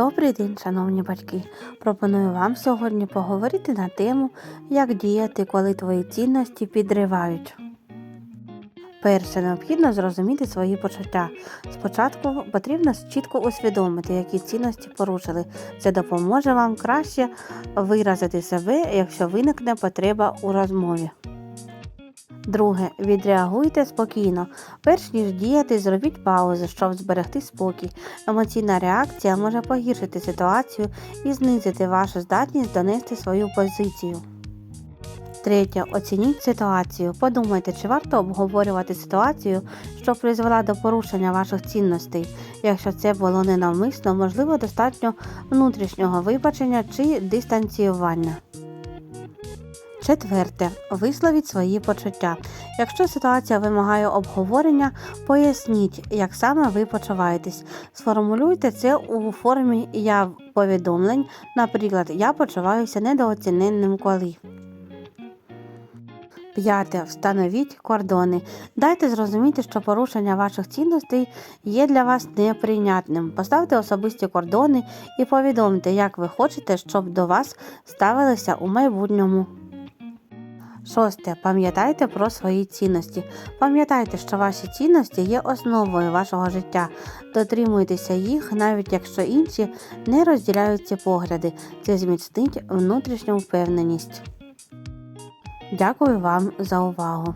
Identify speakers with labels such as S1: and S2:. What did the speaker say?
S1: Добрий день, шановні батьки. Пропоную вам сьогодні поговорити на тему, як діяти, коли твої цінності підривають. Перше, необхідно зрозуміти свої почуття. Спочатку потрібно чітко усвідомити, які цінності порушили. Це допоможе вам краще виразити себе, якщо виникне потреба у розмові. Друге, відреагуйте спокійно. Перш ніж діяти, зробіть паузу, щоб зберегти спокій. Емоційна реакція може погіршити ситуацію і знизити вашу здатність донести свою позицію. Третє. Оцініть ситуацію. Подумайте, чи варто обговорювати ситуацію, що призвела до порушення ваших цінностей. Якщо це було ненавмисно, можливо, достатньо внутрішнього вибачення чи дистанціювання. Четверте. Висловіть свої почуття. Якщо ситуація вимагає обговорення, поясніть, як саме ви почуваєтесь. Сформулюйте це у формі я повідомлень, наприклад, я почуваюся недооціненним коли. П'яте. Встановіть кордони. Дайте зрозуміти, що порушення ваших цінностей є для вас неприйнятним. Поставте особисті кордони і повідомте, як ви хочете, щоб до вас ставилися у майбутньому. Шосте. Пам'ятайте про свої цінності. Пам'ятайте, що ваші цінності є основою вашого життя. Дотримуйтеся їх, навіть якщо інші не розділяють ці погляди. Це зміцнить внутрішню впевненість. Дякую вам за увагу!